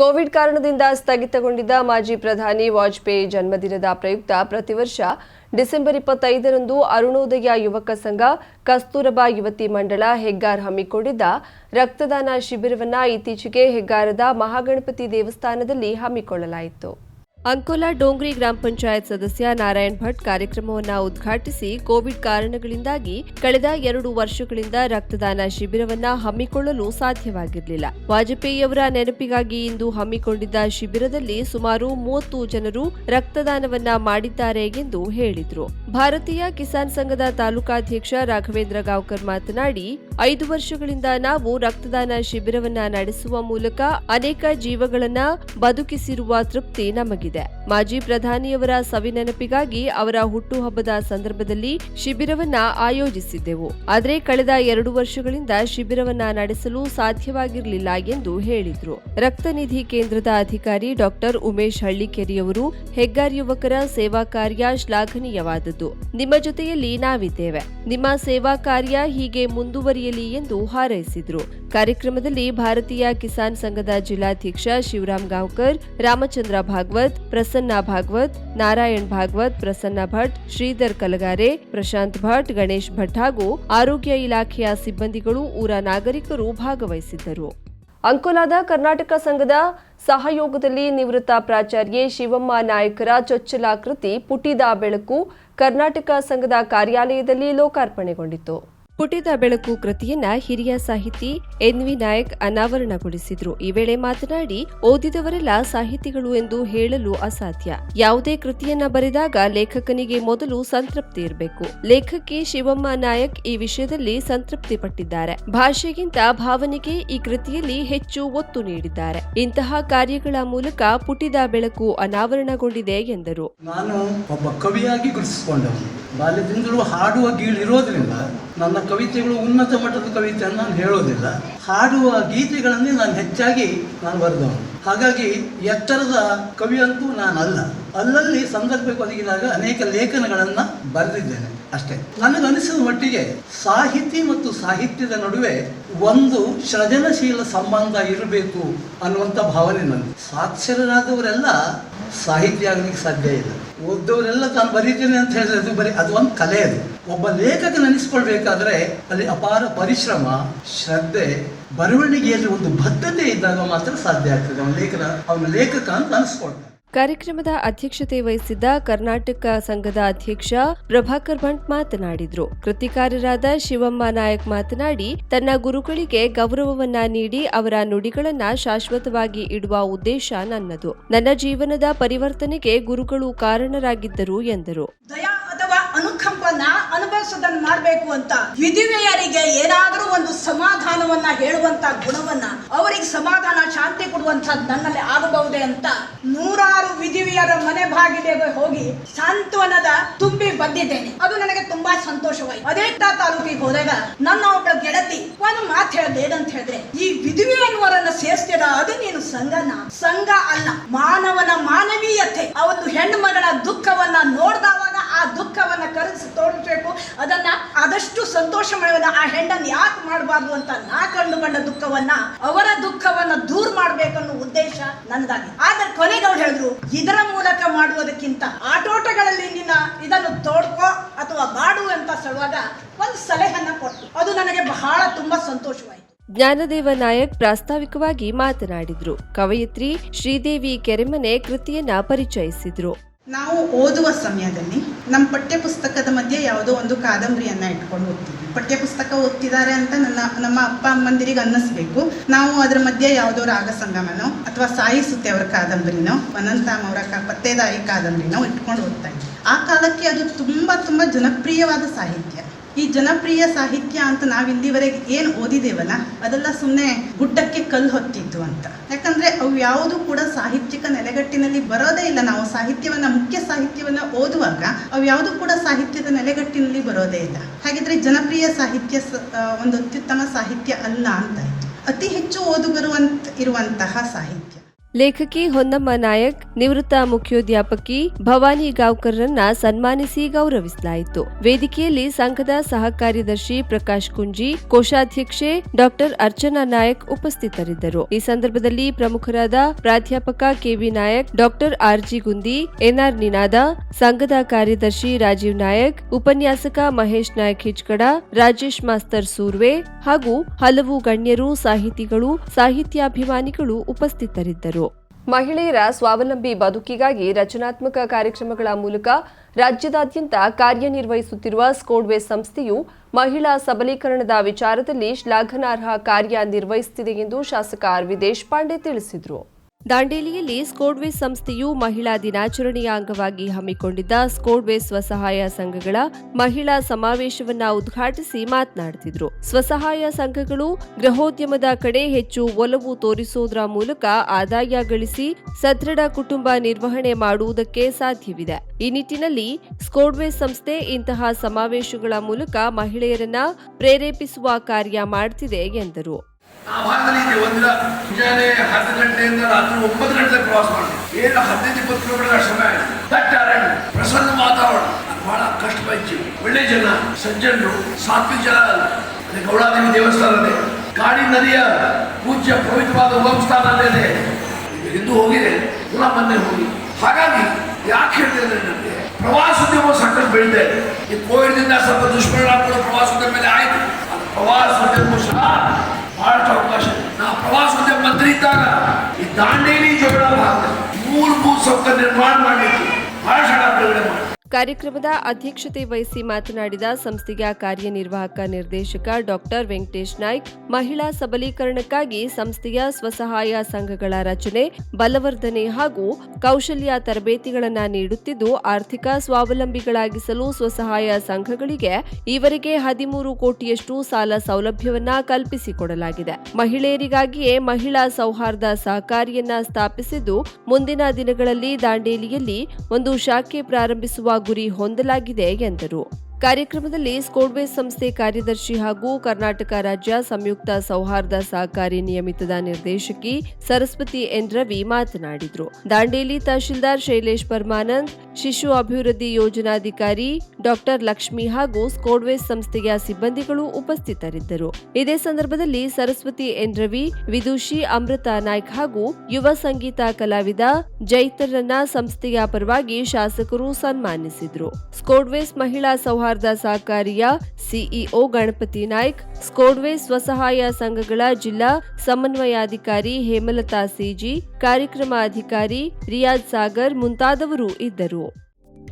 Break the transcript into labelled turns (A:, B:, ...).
A: Covid ಕಾರಣದಿಂದ ಸ್ಥಗಿತಗೊಂಡಿದ್ದ ಮಾಜಿ ಪ್ರಧಾನಿ ವಾಜಪೇಯಿ ಜನ್ಮದಿನದ ಪ್ರಯುಕ್ತ ಪ್ರತಿ ವರ್ಷ ಡಿಸೆಂಬರ್ ಇಪ್ಪತ್ತೈದರಂದು ಅರುಣೋದಯ ಯುವಕ ಸಂಘ, ಕಸ್ತೂರಬಾ ಯುವತಿ ಮಂಡಳ ಹೆಗ್ಗಾರ್ ಹಮ್ಮಿಕೊಂಡಿದ್ದ ರಕ್ತದಾನ ಶಿಬಿರವನ್ನು ಇತ್ತೀಚೆಗೆ ಹೆಗ್ಗಾರದ ಮಹಾಗಣಪತಿ ದೇವಸ್ಥಾನದಲ್ಲಿ ಹಮ್ಮಿಕೊಳ್ಳಲಾಯಿತು. ಅಂಕೋಲಾ ಡೋಂಗ್ರಿ ಗ್ರಾಮ ಪಂಚಾಯತ್ ಸದಸ್ಯ ನಾರಾಯಣ್ ಭಟ್ ಕಾರ್ಯಕ್ರಮವನ್ನು ಉದ್ಘಾಟಿಸಿ ಕೋವಿಡ್ ಕಾರಣಗಳಿಂದಾಗಿ ಕಳೆದ ಎರಡು ವರ್ಷಗಳಿಂದ ರಕ್ತದಾನ ಶಿಬಿರವನ್ನ ಹಮ್ಮಿಕೊಳ್ಳಲು ಸಾಧ್ಯವಾಗಿರಲಿಲ್ಲ. ವಾಜಪೇಯಿಯವರ ನೆನಪಿಗಾಗಿ ಇಂದು ಹಮ್ಮಿಕೊಂಡಿದ್ದ ಶಿಬಿರದಲ್ಲಿ ಸುಮಾರು ಮೂವತ್ತು ಜನರು ರಕ್ತದಾನವನ್ನ ಮಾಡಿದ್ದಾರೆ ಎಂದು ಹೇಳಿದರು. ಭಾರತೀಯ ಕಿಸಾನ್ ಸಂಘದ ತಾಲೂಕಾಧ್ಯಕ್ಷ ರಾಘವೇಂದ್ರ ಗಾವ್ಕರ್ ಮಾತನಾಡಿ, ಐದು ವರ್ಷಗಳಿಂದ ನಾವು ರಕ್ತದಾನ ಶಿಬಿರವನ್ನ ನಡೆಸುವ ಮೂಲಕ ಅನೇಕ ಜೀವಗಳನ್ನ ಬದುಕಿಸಿರುವ ತೃಪ್ತಿ ನಮಗಿದೆ. tidak. ಮಾಜಿ ಪ್ರಧಾನಿಯವರ ಸವಿನೆನಪಿಗಾಗಿ ಅವರ ಹುಟ್ಟುಹಬ್ಬದ ಸಂದರ್ಭದಲ್ಲಿ ಶಿಬಿರವನ್ನ ಆಯೋಜಿಸಿದ್ದೆವು. ಆದರೆ ಕಳೆದ ಎರಡು ವರ್ಷಗಳಿಂದ ಶಿಬಿರವನ್ನ ನಡೆಸಲು ಸಾಧ್ಯವಾಗಿರಲಿಲ್ಲ ಎಂದು ಹೇಳಿದ್ರು. ರಕ್ತನಿಧಿ ಕೇಂದ್ರದ ಅಧಿಕಾರಿ ಡಾಕ್ಟರ್ ಉಮೇಶ್ ಹಳ್ಳಿಕೆರೆಯವರು ಹೆಗ್ಗಾರ್ ಯುವಕರ ಸೇವಾ ಕಾರ್ಯ ಶ್ಲಾಘನೀಯವಾದದ್ದು. ನಿಮ್ಮ ಜೊತೆಯಲ್ಲಿ ನಾವಿದ್ದೇವೆ. ನಿಮ್ಮ ಸೇವಾ ಕಾರ್ಯ ಹೀಗೆ ಮುಂದುವರಿಯಲಿ ಎಂದು ಹಾರೈಸಿದ್ರು. ಕಾರ್ಯಕ್ರಮದಲ್ಲಿ ಭಾರತೀಯ ಕಿಸಾನ್ ಸಂಘದ ಜಿಲ್ಲಾಧ್ಯಕ್ಷ ಶಿವರಾಮ್ ಗಾಂವ್ಕರ್, ರಾಮಚಂದ್ರ ಭಾಗವತ್ ಪ್ರಸನ್ನ ಭಾಗವತ್, ನಾರಾಯಣ್ ಭಾಗವತ್, ಪ್ರಸನ್ನ ಭಟ್, ಶ್ರೀಧರ್ ಕಲಗಾರೆ, ಪ್ರಶಾಂತ್ ಭಟ್, ಗಣೇಶ್ ಭಟ್ ಹಾಗೂ ಆರೋಗ್ಯ ಇಲಾಖೆಯ ಸಿಬ್ಬಂದಿಗಳು, ಊರ ನಾಗರಿಕರು ಭಾಗವಹಿಸಿದ್ದರು. ಅಂಕೋಲಾದ ಕರ್ನಾಟಕ ಸಂಘದ ಸಹಯೋಗದಲ್ಲಿ ನಿವೃತ್ತ ಪ್ರಾಚಾರ್ಯೆ ಶಿವಮ್ಮ ನಾಯಕರ ಚೊಚ್ಚಲಾಕೃತಿ ಪುಟಿದ ಬೆಳಕು ಕರ್ನಾಟಕ ಸಂಘದ ಕಾರ್ಯಾಲಯದಲ್ಲಿ ಲೋಕಾರ್ಪಣೆಗೊಂಡಿತು ಪುಟಿದ ಬೆಳಕು ಕೃತಿಯನ್ನ ಹಿರಿಯ ಸಾಹಿತಿ ಎನ್ ವಿ ನಾಯಕ್ ಅನಾವರಣಗೊಳಿಸಿದ್ರು. ಈ ವೇಳೆ ಮಾತನಾಡಿ, ಓದಿದವರೆಲ್ಲ ಸಾಹಿತಿಗಳು ಎಂದು ಹೇಳಲು ಅಸಾಧ್ಯ. ಯಾವುದೇ ಕೃತಿಯನ್ನ ಬರೆದಾಗ ಲೇಖಕನಿಗೆ ಮೊದಲು ಸಂತೃಪ್ತಿ ಇರಬೇಕು. ಲೇಖಕಿ ಶಿವಮ್ಮ ನಾಯಕ್ ಈ ವಿಷಯದಲ್ಲಿ ಸಂತೃಪ್ತಿ ಪಟ್ಟಿದ್ದಾರೆ. ಭಾಷೆಗಿಂತ ಭಾವನೆಗೆ ಈ ಕೃತಿಯಲ್ಲಿ ಹೆಚ್ಚು ಒತ್ತು ನೀಡಿದ್ದಾರೆ. ಇಂತಹ ಕಾರ್ಯಗಳ ಮೂಲಕ ಪುಟಿದ ಬೆಳಕು ಅನಾವರಣಗೊಂಡಿದೆ ಎಂದರು.
B: ನಾನು ಒಬ್ಬ ಕವಿಯಾಗಿ ಗುರುತಿಸಿಕೊಂಡವನು ಬಾಲ್ಯದಿಂದಲೂ ಹಾಡುವ ಗೀಳಿರೋದ್ರಿಂದ ನನ್ನ ಕವಿತೆಗಳು ಉನ್ನತ ಮಟ್ಟದ ಕವಿತೆಯನ್ನು ನಾನು ಹೇಳೋದಿಲ್ಲ. ಹಾಡುವ ಗೀತೆಗಳನ್ನೇ ನಾನು ಹೆಚ್ಚಾಗಿ ನಾನು ಬರೆದವನು. ಹಾಗಾಗಿ ಎತ್ತರದ ಕವಿ ಅಂತೂ ನಾನಲ್ಲ. ಅಲ್ಲಲ್ಲಿ ಸಂದರ್ಭ ಒದಗಿದಾಗ ಅನೇಕ ಲೇಖನಗಳನ್ನು ಬರೆದಿದ್ದೇನೆ ಅಷ್ಟೇ. ನನಗನಿಸಿದ ಮಟ್ಟಿಗೆ ಸಾಹಿತಿ ಮತ್ತು ಸಾಹಿತ್ಯದ ನಡುವೆ ಒಂದು ಸೃಜನಶೀಲ ಸಂಬಂಧ ಇರಬೇಕು ಅನ್ನುವಂಥ ಭಾವನೆ ನನಗೆ ಸಾಕ್ಷರರಾದವರೆಲ್ಲ ಸಾಹಿತ್ಯ ಆಗಲಿಕ್ಕೆ ಸಾಧ್ಯ ಇಲ್ಲ. ಓದ್ದವರೆಲ್ಲ ತಾನು ಬರೀತೇನೆ ಅಂತ ಹೇಳಿದ್ರೆ ಅದು ಬರೀ ಅದು ಒಂದು ಕಲೆ ಅದು. ಒಬ್ಬ ಲೇಖಕ ನೆನೆಸ್ಕೊಳ್ಬೇಕಾದ್ರೆ ಅಲ್ಲಿ ಅಪಾರ ಪರಿಶ್ರಮ ಶ್ರದ್ಧೆ ಬರವಣಿಗೆಯಲ್ಲಿ ಒಂದು ಬದ್ಧತೆ ಇದ್ದಾಗ ಮಾತ್ರ ಸಾಧ್ಯ ಆಗ್ತದೆ. ಅವನ ಲೇಖನ ಅವನ ಲೇಖಕ ಅಂತ ಅನಿಸ್ಕೊಳ್ತಾರೆ.
A: ಕಾರ್ಯಕ್ರಮದ ಅಧ್ಯಕ್ಷತೆ ವಹಿಸಿದ್ದ ಕರ್ನಾಟಕ ಸಂಘದ ಅಧ್ಯಕ್ಷ ಪ್ರಭಾಕರ್ ಭಟ್ ಮಾತನಾಡಿದ್ರು. ಕೃತಿಕಾರರಾದ ಶಿವಮ್ಮ ನಾಯಕ್ ಮಾತನಾಡಿ ತನ್ನ ಗುರುಗಳಿಗೆ ಗೌರವವನ್ನ ನೀಡಿ ಅವರ ನುಡಿಗಳನ್ನ ಶಾಶ್ವತವಾಗಿ ಇಡುವ ಉದ್ದೇಶ ನನ್ನದು. ನನ್ನ ಜೀವನದ ಪರಿವರ್ತನೆಗೆ ಗುರುಗಳು ಕಾರಣರಾಗಿದ್ದರು ಎಂದರು.
C: ಅನುಕಂಪನ ಅನುಭವಿಸೋದನ್ನ ಮಾಡಬೇಕು ಅಂತ ವಿಧಿವೆಯರಿಗೆ ಏನಾದರೂ ಒಂದು ಸಮಾಧಾನವನ್ನ ಹೇಳುವಂತ ಗುಣವನ್ನ ಅವರಿಗೆ ಸಮಾಧಾನ, ಶಾಂತಿ ಕೊಡುವಂತದ್ದು ನನ್ನಲ್ಲಿ ಆಗಬಹುದೇ ಅಂತ ನೂರಾರು ವಿಧಿವೆಯರ ಮನೆ ಬಾಗಿಲಿಗೆ ಹೋಗಿ ಸಾಂತ್ವನದ ತುಂಬಿ ಬಂದಿದ್ದೇನೆ. ಅದು ನನಗೆ ತುಂಬಾ ಸಂತೋಷವಾಯಿತು. ಅದೇ ತಾಲೂಕಿಗೆ ಹೋದಾಗ ನನ್ನ ಒಬ್ಬ ಗೆಳತಿ ಒಂದು ಮಾತು ಹೇಳ್ದೆ ಏನಂತ ಹೇಳಿದ್ರೆ, ಈ ವಿಧಿವೆ ಅನ್ನುವರನ್ನ ಸೇರಿಸ್ತೀರ ಅದು ನೀನು ಸಂಘನ? ಸಂಘ ಅಲ್ಲ, ಮಾನವನ ಮಾನವೀಯತೆ. ಅವತ್ತು ಹೆಣ್ಣು ಮಗಳ ದುಃಖವನ್ನ ನೋಡಿದವಾಗ ಆ ದುಃಖವನ್ನ ಕರಗಿಸಿ ತೋರಿಸ್ಬೇಕು ಅದನ್ನ ಆದಷ್ಟು ಸಂತೋಷ ಮಾಡುವ ಆ ಹೆಣ್ಣನ್ನು ಯಾಕೆ ಮಾಡಬಾರ್ದು ಅಂತ ನಾ ಕಂಡುಕೊಂಡ ದುಃಖವನ್ನ, ಅವರ ದುಃಖವನ್ನ ದೂರ ಮಾಡ್ಬೇಕನ್ನೋ ಉದ್ದೇಶ ನನ್ನದಾಗಿ ಆದ್ರೆ ಕೊನೆಗೆ ಅವ್ರು ಹೇಳಿದ್ರು, ಇದರ ಮೂಲಕ ಮಾಡುವುದಕ್ಕಿಂತ ಆಟೋಟಗಳಲ್ಲಿ ನಿನ್ನ ಇದನ್ನು ತೋಡ್ಕೋ ಅಥವಾ ಬಾಡು ಅಂತ ಸಲುವಾಗ ಒಂದು ಸಲಹೆಯನ್ನ ಕೊಟ್ಟು ಅದು ನನಗೆ ಬಹಳ ತುಂಬಾ ಸಂತೋಷವಾಯಿತು.
A: ಜ್ಞಾನದೇವ ನಾಯಕ್ ಪ್ರಾಸ್ತಾವಿಕವಾಗಿ ಮಾತನಾಡಿದ್ರು. ಕವಯಿತ್ರಿ ಶ್ರೀದೇವಿ ಕೆರೆಮನೆ ಕೃತಿಯನ್ನ ಪರಿಚಯಿಸಿದ್ರು.
D: ನಾವು ಓದುವ ಸಮಯದಲ್ಲಿ ನಮ್ಮ ಪಠ್ಯಪುಸ್ತಕದ ಮಧ್ಯೆ ಯಾವುದೋ ಒಂದು ಕಾದಂಬರಿಯನ್ನ ಇಟ್ಕೊಂಡು ಹೋಗ್ತೀವಿ ಪಠ್ಯಪುಸ್ತಕ ಓದ್ತಿದ್ದಾರೆ ಅಂತ ನನ್ನ, ನಮ್ಮ ಅಪ್ಪ ಅಮ್ಮಂದಿರಿಗೆ ಅನ್ನಿಸ್ಬೇಕು. ನಾವು ಅದರ ಮಧ್ಯೆ ಯಾವುದೋ ರಾಗ ಸಂಗಮನೋ ಅಥವಾ ಸಾಯಿ ಸುತ್ತೆ ಅವರ ಕಾದಂಬರಿನೋ, ಅನಂತಾಮ್ ಅವರ ಕ, ಪತ್ತೇದಾರಿ ಕಾದಂಬರಿನೋ ಇಟ್ಕೊಂಡು ಹೋಗ್ತಾ ಇದ್ವಿ. ಆ ಕಾಲಕ್ಕೆ ಅದು ತುಂಬ ತುಂಬ ಜನಪ್ರಿಯವಾದ ಸಾಹಿತ್ಯ. ಈ ಜನಪ್ರಿಯ ಸಾಹಿತ್ಯ ಅಂತ ನಾವು ಇಲ್ಲಿವರೆಗೆ ಏನು ಓದಿದೇವಲ್ಲ, ಅದೆಲ್ಲ ಸುಮ್ಮನೆ ಗುಡ್ಡಕ್ಕೆ ಕಲ್ಲು ಹೊತ್ತಿದ್ದು ಅಂತ. ಯಾಕಂದ್ರೆ ಅವು ಯಾವುದು ಕೂಡ ಸಾಹಿತ್ಯಿಕ ನೆಲೆಗಟ್ಟಿನಲ್ಲಿ ಬರೋದೇ ಇಲ್ಲ. ನಾವು ಸಾಹಿತ್ಯವನ್ನ, ಮುಖ್ಯ ಸಾಹಿತ್ಯವನ್ನ ಓದುವಾಗ ಅವು ಯಾವುದು ಕೂಡ ಸಾಹಿತ್ಯದ ನೆಲೆಗಟ್ಟಿನಲ್ಲಿ ಬರೋದೇ ಇಲ್ಲ. ಹಾಗಿದ್ರೆ ಜನಪ್ರಿಯ ಸಾಹಿತ್ಯ ಒಂದು ಅತ್ಯುತ್ತಮ ಸಾಹಿತ್ಯ ಅಲ್ಲ ಅಂತ ಅತಿ ಹೆಚ್ಚು ಓದುಗರು ಅಂತ ಇರುವಂತಹ ಸಾಹಿತ್ಯ.
A: ಲೇಖಕಿ ಹೊನ್ನಮ್ಮ ನಾಯಕ್, ನಿವೃತ್ತ ಮುಖ್ಯೋಧ್ಯಾಪಕಿ ಭವಾನಿ ಗಾವ್ಕರ್ರನ್ನ ಸನ್ಮಾನಿಸಿ ಗೌರವಿಸಲಾಯಿತು. ವೇದಿಕೆಯಲ್ಲಿ ಸಂಘದ ಸಹ ಕಾರ್ಯದರ್ಶಿ ಪ್ರಕಾಶ್ ಕುಂಜಿ, ಕೋಶಾಧ್ಯಕ್ಷೆ ಡಾಕ್ಟರ್ ಅರ್ಚನಾ ನಾಯಕ್ ಉಪಸ್ಥಿತರಿದ್ದರು. ಈ ಸಂದರ್ಭದಲ್ಲಿ ಪ್ರಮುಖರಾದ ಪ್ರಾಧ್ಯಾಪಕ K V Nayak, doctor R G Gundi, N R Ninada, ಸಂಘದ ಕಾರ್ಯದರ್ಶಿ ರಾಜೀವ್ ನಾಯಕ್, ಉಪನ್ಯಾಸಕ ಮಹೇಶ್ ನಾಯಕ್ ಹಿಚ್ಕಡ, ರಾಜೇಶ್ ಮಾಸ್ತರ್ ಸೂರ್ವೆ ಹಾಗೂ ಹಲವು ಗಣ್ಯರು, ಸಾಹಿತಿಗಳು, ಸಾಹಿತ್ಯಾಭಿಮಾನಿಗಳು ಉಪಸ್ಥಿತರಿದ್ದರು. ಮಹಿಳೆಯರ ಸ್ವಾವಲಂಬಿ ಬದುಕಿಗಾಗಿ ರಚನಾತ್ಮಕ ಕಾರ್ಯಕ್ರಮಗಳ ಮೂಲಕ ರಾಜ್ಯದಾದ್ಯಂತ ಕಾರ್ಯನಿರ್ವಹಿಸುತ್ತಿರುವ ಸ್ಕೋಡ್ವೇ ಸಂಸ್ಥೆಯು ಮಹಿಳಾ ಸಬಲೀಕರಣದ ವಿಚಾರದಲ್ಲಿ ಶ್ಲಾಘನಾರ್ಹ ಕಾರ್ಯ ನಿರ್ವಹಿಸುತ್ತಿದೆ ಎಂದು ಶಾಸಕ ಆರ್ ವಿ ದೇಶಪಾಂಡೆ ತಿಳಿಸಿದರು. ದಾಂಡೇಲಿಯಲ್ಲಿ ಸ್ಕೋಡ್ವೇಸ್ ಸಂಸ್ಥೆಯು ಮಹಿಳಾ ದಿನಾಚರಣೆಯ ಅಂಗವಾಗಿ ಹಮ್ಮಿಕೊಂಡಿದ್ದ ಸ್ಕೋಡ್ವೇಸ್ ಸ್ವಸಹಾಯ ಸಂಘಗಳ ಮಹಿಳಾ ಸಮಾವೇಶವನ್ನ ಉದ್ಘಾಟಿಸಿ ಮಾತನಾಡುತ್ತಿದ್ರು. ಸ್ವಸಹಾಯ ಸಂಘಗಳು ಗೃಹೋದ್ಯಮದ ಕಡೆ ಹೆಚ್ಚು ಒಲವು ತೋರಿಸುವುದರ ಮೂಲಕ ಆದಾಯ ಗಳಿಸಿ ಸದೃಢ ಕುಟುಂಬ ನಿರ್ವಹಣೆ ಮಾಡುವುದಕ್ಕೆ ಸಾಧ್ಯವಿದೆ. ಈ ನಿಟ್ಟಿನಲ್ಲಿ ಸ್ಕೋಡ್ವೇಸ್ ಸಂಸ್ಥೆ ಇಂತಹ ಸಮಾವೇಶಗಳ ಮೂಲಕ ಮಹಿಳೆಯರನ್ನ ಪ್ರೇರೇಪಿಸುವ ಕಾರ್ಯ ಮಾಡುತ್ತಿದೆ ಎಂದರು.
E: ಆ ಭಾಗದಲ್ಲಿ ಇದೆ ಒಂದಿನ ಮುಂಜಾನೆ ಹತ್ತು ಗಂಟೆಯಿಂದ ರಾತ್ರಿ ಒಂಬತ್ತು ಗಂಟೆ ಪ್ರವಾಸ ಮಾಡಿ ಏನು ಹದಿನೈದು, ಇಪ್ಪತ್ತು ಕಿಲೋಮೀಟರ್ ಸಮಯ ದಟ್ಟ ಅರಣ್ಯ, ಪ್ರಸನ್ನ ವಾತಾವರಣ. ಬಹಳ ಜೀವ ಒಳ್ಳೆ ಜನ, ಸಜ್ಜನರು, ಸಾತ್ವಿಕ ಜನ ಅದೇ ಗೌಡಾದೇವಿ ದೇವಸ್ಥಾನ ಕಾಡಿ ನದಿಯ ಪೂಜ್ಯ ಪವಿತ್ರವಾದ ಉಗಮಸ್ಥಾನ ಅಲ್ಲೇ ಹಿಂದೂ ಹೋಗಿದೆ ಪುನಃ ಮೊನ್ನೆ ಹೋಗಿ. ಹಾಗಾಗಿ ಯಾಕೆ ಹೇಳ್ತಿದ್ರೆ ನನಗೆ ಪ್ರವಾಸೋದ್ಯಮ ಸಾಕಷ್ಟು ಬೆಳೀತಾ ಇದೆ ಈ ಕೋವಿಡ್ದಿಂದ ಸ್ವಲ್ಪ ದುಷ್ಪರಿಣಾಮಗಳು ಪ್ರವಾಸೋದ್ಯಮ ಮೇಲೆ ಆಯ್ತು. ಅದು ಪ್ರವಾಸೋದ್ಯಮ ಸಹ निर्माण मांगितलं
A: ಕಾರ್ಯಕ್ರಮದ ಅಧ್ಯಕ್ಷತೆ ವಹಿಸಿ ಮಾತನಾಡಿದ ಸಂಸ್ಥೆಯ ಕಾರ್ಯನಿರ್ವಾಹಕ ನಿರ್ದೇಶಕ ಡಾಕ್ಟರ್ ವೆಂಕಟೇಶ್ ನಾಯ್ಕ್, ಮಹಿಳಾ ಸಬಲೀಕರಣಕ್ಕಾಗಿ ಸಂಸ್ಥೆಯ ಸ್ವಸಹಾಯ ಸಂಘಗಳ ರಚನೆ, ಬಲವರ್ಧನೆ ಹಾಗೂ ಕೌಶಲ್ಯ ತರಬೇತಿಗಳನ್ನು ನೀಡುತ್ತಿದ್ದು, ಆರ್ಥಿಕ ಸ್ವಾವಲಂಬಿಗಳಾಗಿಸಲು ಸ್ವಸಹಾಯ ಸಂಘಗಳಿಗೆ ಈವರೆಗೆ ಹದಿಮೂರು ಕೋಟಿಯಷ್ಟು ಸಾಲ ಸೌಲಭ್ಯವನ್ನ ಕಲ್ಪಿಸಿಕೊಡಲಾಗಿದೆ. ಮಹಿಳೆಯರಿಗಾಗಿಯೇ ಮಹಿಳಾ ಸೌಹಾರ್ದ ಸಹಕಾರಿಯನ್ನ ಸ್ಥಾಪಿಸಿದ್ದು, ಮುಂದಿನ ದಿನಗಳಲ್ಲಿ ದಾಂಡೇಲಿಯಲ್ಲಿ ಒಂದು ಶಾಖೆ ಪ್ರಾರಂಭಿಸುವ ಗುರಿ ಹೊಂದಲಾಗಿದೆ ಎಂದರು. ಕಾರ್ಯಕ್ರಮದಲ್ಲಿ ಸ್ಕೋಡ್ವೇ ಸಂಸ್ಥೆ ಕಾರ್ಯದರ್ಶಿ ಹಾಗೂ ಕರ್ನಾಟಕ ರಾಜ್ಯ ಸಂಯುಕ್ತ ಸೌಹಾರ್ದ ಸಹಕಾರಿ ನಿಯಮಿತದ ನಿರ್ದೇಶಕಿ ಸರಸ್ವತಿ ಎನ್ ರವಿ ಮಾತನಾಡಿದರು. ದಾಂಡೇಲಿ ತಹಶೀಲ್ದಾರ್ ಶೈಲೇಶ್ ಪರಮಾನಂದ್ ಶಿಶು ಅಭಿವೃದ್ಧಿ ಯೋಜನಾಧಿಕಾರಿ ಡಾಕ್ಟರ್ ಲಕ್ಷ್ಮಿ ಹಾಗೂ ಸ್ಕೋಡ್ವೇಸ್ ಸಂಸ್ಥೆಯ ಸಿಬ್ಬಂದಿಗಳು ಉಪಸ್ಥಿತರಿದ್ದರು. ಇದೇ ಸಂದರ್ಭದಲ್ಲಿ ಸರಸ್ವತಿ ಎನ್. ರವಿ, ವಿದುಷಿ ಅಮೃತ ನಾಯ್ಕ್ ಹಾಗೂ ಯುವ ಸಂಗೀತ ಕಲಾವಿದ ಜೈತರನ್ನ ಸಂಸ್ಥೆಯ ಪರವಾಗಿ ಶಾಸಕರು ಸನ್ಮಾನಿಸಿದರು. ಸ್ಕೋಡ್ವೇಸ್ ಮಹಿಳಾ ಸೌಹಾರ್ದ ಸಹಕಾರಿಯ ಸಿಇಒ ಗಣಪತಿ ನಾಯ್ಕ್ ಸ್ಕೋಡ್ವೇಸ್ ಸ್ವಸಹಾಯ ಸಂಘಗಳ ಜಿಲ್ಲಾ ಸಮನ್ವಯಾಧಿಕಾರಿ ಹೇಮಲತಾ ಸಿಜಿ ಕಾರ್ಯಕ್ರಮ ಅಧಿಕಾರಿ ರಿಯಾಜ್ ಸಾಗರ್ ಮುಂತಾದವರು ಇದ್ದರು.